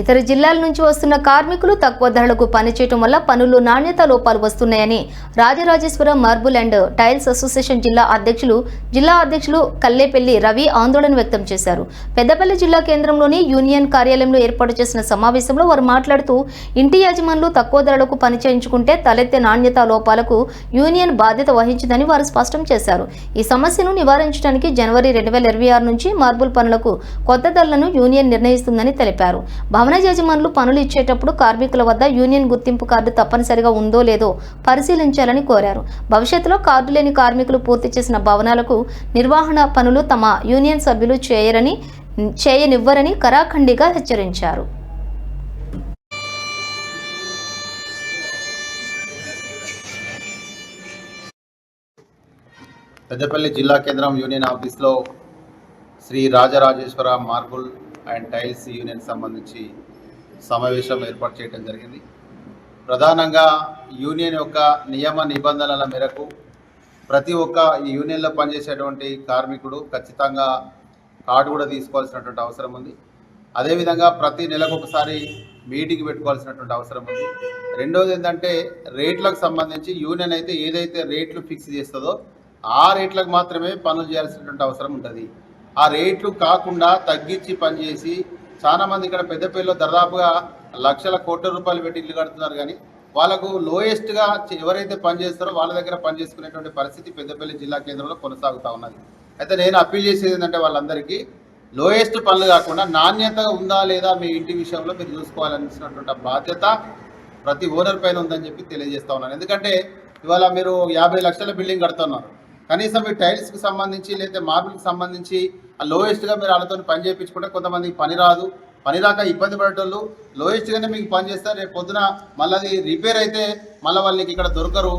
ఇతర జిల్లాల నుంచి వస్తున్న కార్మికులు తక్కువ ధరలకు పనిచేయటం వల్ల పనుల్లో నాణ్యత లోపాలు వస్తున్నాయని Rajarajeshwaram marble and tiles association జిల్లా అధ్యక్షులు జిల్లా అధ్యక్షులు కల్లేపల్లి రవి ఆందోళన వ్యక్తం చేశారు. పెద్దపల్లి జిల్లా కేంద్రంలోని యూనియన్ కార్యాలయంలో ఏర్పాటు చేసిన సమావేశంలో వారు మాట్లాడుతూ ఇంటి యజమానులు తక్కువ ధరలకు పని చేయించుకుంటే తలెత్తే నాణ్యత లోపాలకు యూనియన్ బాధ్యత వహించిందని వారు స్పష్టం చేశారు. ఈ సమస్యను నివారించడానికి జనవరి రెండు వేల ఇరవై ఆరు నుంచి మార్బుల్ పనులకు కొత్త ధరలను యూనియన్ నిర్ణయిస్తుందని తెలిపారు. భవన యజమానులు పనులు ఇచ్చేటప్పుడు కార్మికుల వద్ద యూనియన్ గుర్తింపు కార్డు తప్పనిసరిగా ఉందో లేదో పరిశీలించాలని కోరారు. భవిష్యత్తులో కార్డు లేని కార్మికులు పూర్తి చేసిన భవనాలకు నిర్వహణ పనులు తమ యూనియన్ సభ్యులు చేయరని చేయనివ్వరని కరాఖండిగా హెచ్చరించారు. పెద్దపల్లి జిల్లా కేంద్రం యూనియన్ ఆఫీస్లో Sri Rajarajeshwara marble and tiles union సంబంధించి సమావేశం ఏర్పాటు చేయడం జరిగింది. ప్రధానంగా యూనియన్ యొక్క నియమ నిబంధనల మేరకు ప్రతి ఒక్క ఈ యూనియన్లో పనిచేసేటువంటి కార్మికుడు ఖచ్చితంగా కార్డు కూడా తీసుకోవాల్సినటువంటి అవసరం ఉంది. అదేవిధంగా ప్రతి నెలకు ఒకసారి మీటింగ్ పెట్టుకోవాల్సినటువంటి అవసరం ఉంది. రెండోది ఏంటంటే రేట్లకు సంబంధించి యూనియన్ అయితే ఏదైతే రేట్లు ఫిక్స్ చేస్తుందో ఆ రేట్లకు మాత్రమే పనులు చేయాల్సినటువంటి అవసరం ఉంటుంది. ఆ రేట్లు కాకుండా తగ్గించి పనిచేసి చాలామంది ఇక్కడ పెద్దపల్లిలో దాదాపుగా లక్షల కోట్ల రూపాయలు పెట్టి ఇల్లు కడుతున్నారు కానీ వాళ్ళకు లోయెస్ట్గా ఎవరైతే పనిచేస్తారో వాళ్ళ దగ్గర పనిచేసుకునేటువంటి పరిస్థితి పెద్దపల్లి జిల్లా కేంద్రంలో కొనసాగుతూ ఉన్నది. అయితే నేను అప్పీల్ చేసేది ఏంటంటే వాళ్ళందరికీ లోయెస్ట్ పనులు కాకుండా నాణ్యతగా ఉందా లేదా మీ ఇంటి విషయంలో మీరు చూసుకోవాలనిసినటువంటి బాధ్యత ప్రతి ఓనర్ పైన ఉందని చెప్పి తెలియజేస్తా ఉన్నాను. ఎందుకంటే ఇవాళ మీరు యాభై లక్షల బిల్డింగ్ కడుతున్నారు. కనీసం మీ టైల్స్కి సంబంధించి లేదా మార్బుల్కి సంబంధించి ఆ లోయెస్ట్గా మీరు వాళ్ళతో పని చేయించుకుంటే కొంతమందికి పని రాదు. పని రాక ఇబ్బంది పడేటోళ్ళు లోయెస్ట్గానే మీకు పని చేస్తారు. రేపు పొద్దున మళ్ళీ అది రిపేర్ అయితే మళ్ళీ వాళ్ళకి ఇక్కడ దొరకరు.